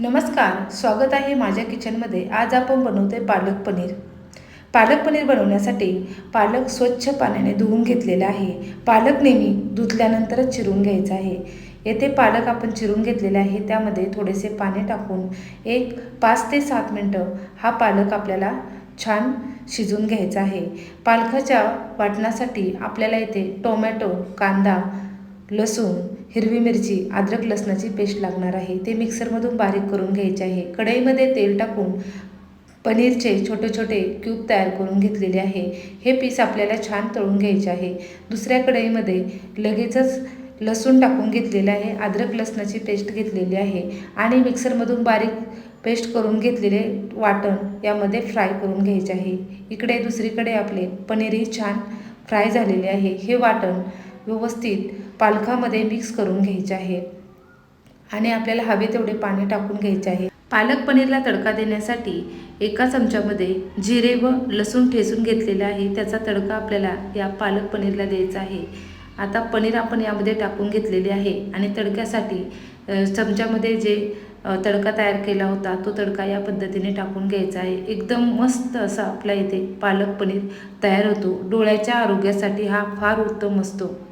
नमस्कार स्वागत आहे माझ्या किचनमध्ये. आज आपण बनवतो आहे पालक पनीर. पालक पनीर बनवण्यासाठी पालक स्वच्छ पाण्याने धुवून घेतलेला आहे. पालक नेहमी धुतल्यानंतरच चिरून घ्यायचा आहे. येथे पालक आपण चिरून घेतलेले आहे त्यामध्ये थोडेसे पाणी टाकून एक पाच ते सात मिनटं हा पालक आपल्याला छान शिजून घ्यायचा आहे. पालकाच्या वाटणासाठी आपल्याला येथे टोमॅटो कांदा लसूण हिरवी मिरची अद्रक लसणाची पेस्ट लागणार आहे. ते मिक्सरमधून बारीक करून घ्यायचे आहे. कढईमध्ये तेल टाकून पनीरचे छोटे छोटे क्यूब तयार करून घेतलेले आहे. हे पीस आपल्याला छान तळून घ्यायचे आहे. दुसऱ्या कढईमध्ये लगेचच लसूण टाकून घेतलेलं आहे. अद्रक लसणाची पेस्ट घेतलेली आहे. आणि मिक्सरमधून बारीक पेस्ट करून घेतलेले वाटण यामध्ये फ्राय करून घ्यायचे आहे. इकडे दुसरीकडे आपले पनीरही छान फ्राय झालेले आहे. हे वाटण व्यवस्थित पालकामध्ये मिक्स करून घ्यायचे आहे. आणि आपल्याला हवे तेवढे पाणी टाकून घ्यायचे आहे. पालक पनीरला तडका देण्यासाठी एका चमच्यामध्ये जिरे व लसूण ठेचून घेतलेले आहे. त्याचा तडका आपल्याला या पालक पनीरला द्यायचा आहे. आता पनीर आपण यामध्ये टाकून घेतलेले आहे. आणि तडक्यासाठी चमच्यामध्ये जे तडका तयार केला होता तो तडका या पद्धतीने टाकून घ्यायचा आहे. एकदम मस्त असा आपल्या इथे पालक पनीर तयार होतो. डोळ्याच्या आरोग्यासाठी हा फार उत्तम असतो.